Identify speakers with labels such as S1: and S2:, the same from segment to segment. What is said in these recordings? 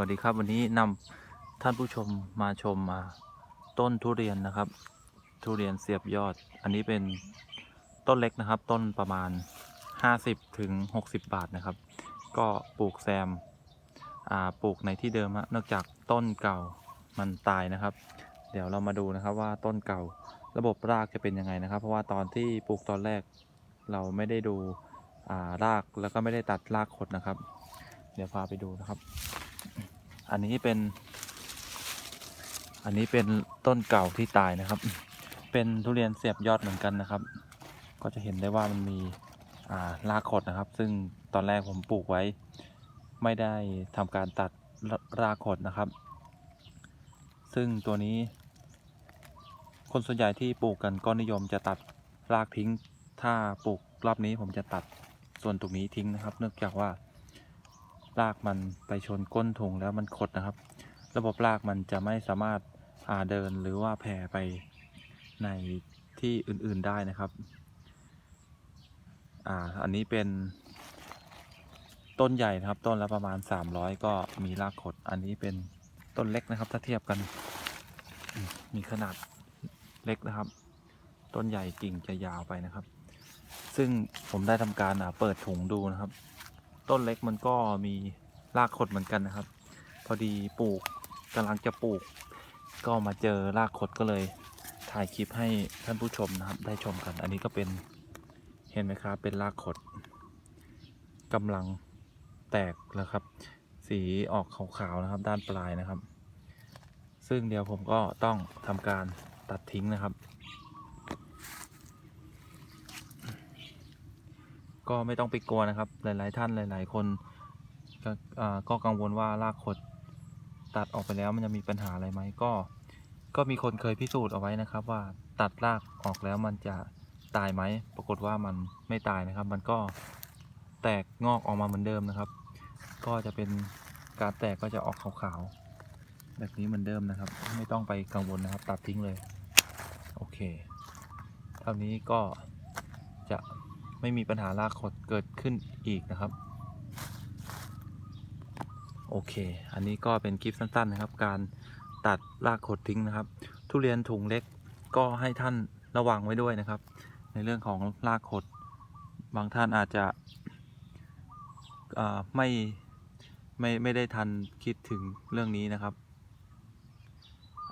S1: วัสดีครับ วันนี้นำท่านผู้ชมมาชมมาต้นทุเรียนนะครับ ทุเรียนเสียบยอด อันนี้เป็นต้นเล็กนะครับ ต้นประมาณ 50ถึง60 บาทนะครับ ก็ปลูกแซมปลูกในที่เดิมฮะเนื่องจากต้นเก่ามันตายนะครับ เดี๋ยวเรามาดูนะครับว่าต้นเก่าระบบรากจะเป็นยังไงนะครับ เพราะว่าตอนที่ปลูกตอนแรกเราไม่ได้ดูารากแล้วก็ไม่ได้ตัดรากขดนะครับ เดี๋ยวพาไปดูนะครับ อันนี้เป็น อันนี้เป็นต้นเก่าที่ตายนะครับ เป็นทุเรียนเสียบยอดเหมือนกันนะครับ ก็จะเห็นได้ว่ามันมีอ่ารากขดนะครับ ซึ่งตอนแรกผมปลูกไว้ ไม่ได้ทำการตัดรากขดนะครับ ซึ่งตัวนี้ คนส่วนใหญ่ที่ปลูกกันก็นิยมจะตัดรากทิ้ง ถ้าปลูกรอบนี้ผมจะตัดส่วนตรงนี้ทิ้งนะครับ เนื่องจากว่า รากมันไปชนก้นถุงแล้วมันขดนะครับ ระบบรากมันจะไม่สามารถอาเดินหรือว่าแผ่ไปในที่อื่นๆได้นะครับอ่าอันนี้เป็นต้นใหญ่นะครับต้นละประมาณ 300 ก็มีรากขด อันนี้เป็นต้นเล็กนะครับถ้าเทียบกัน มีขนาดเล็กนะครับ ต้นใหญ่กิ่งจะยาวไปนะครับ ซึ่งผมได้ทำการเปิดถุงดูนะครับ ต้นเล็กมันก็มีรากขดเหมือนกันนะครับ พอดีปลูกกำลังจะปลูก ก็มาเจอรากขดก็เลย ถ่ายคลิปให้ท่านผู้ชมนะครับ ได้ชมกัน อันนี้ก็เป็นเห็นไหมครับ เป็นรากขดกำลังแตกแล้วครับ สีออกขาวๆนะครับ ด้านปลายนะครับ ซึ่งเดี๋ยวผมก็ต้องทำการตัดทิ้งนะครับ ก็ไม่ต้องไปกลัวนะครับ หลาย ๆ ท่านหลาย ๆ คนก็ก็กังวลว่ารากขดตัดออกไปแล้วมันจะมีปัญหาอะไรไหมก็ ก็มีคนเคยพิสูจน์เอาไว้นะครับ ว่าตัดรากออกแล้วมันจะตายไหม ปรากฏว่ามันไม่ตายนะครับ มันก็แตกงอกออกมาเหมือนเดิมนะครับ ก็จะเป็นการแตกก็จะออกขาวๆ แบบนี้เหมือนเดิมนะครับ ไม่ต้องไปกังวลนะครับ ตัดทิ้งเลย โอเค เท่านี้ก็จะ ไม่มีปัญหารากขดเกิดขึ้นอีกนะครับ โอเค อันนี้ก็เป็นคลิปสั้นๆนะครับ การตัดรากขดทิ้งนะครับ ทุเรียนถุงเล็กก็ให้ท่านระวังไว้ด้วยนะครับ ในเรื่องของรากขด บางท่านอาจจะไม่ไม่ไม่ได้ทันคิดถึงเรื่องนี้นะครับ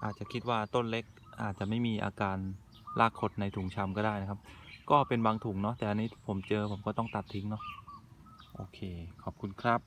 S1: อาจจะคิดว่าต้นเล็กอาจจะไม่มีอาการรากขดในถุงชำก็ได้นะครับ ก็เป็นบางถุงเนาะแต่อันนี้ผมเจอผมก็ต้องตัดทิ้งเนาะโอเค ขอบคุณครับ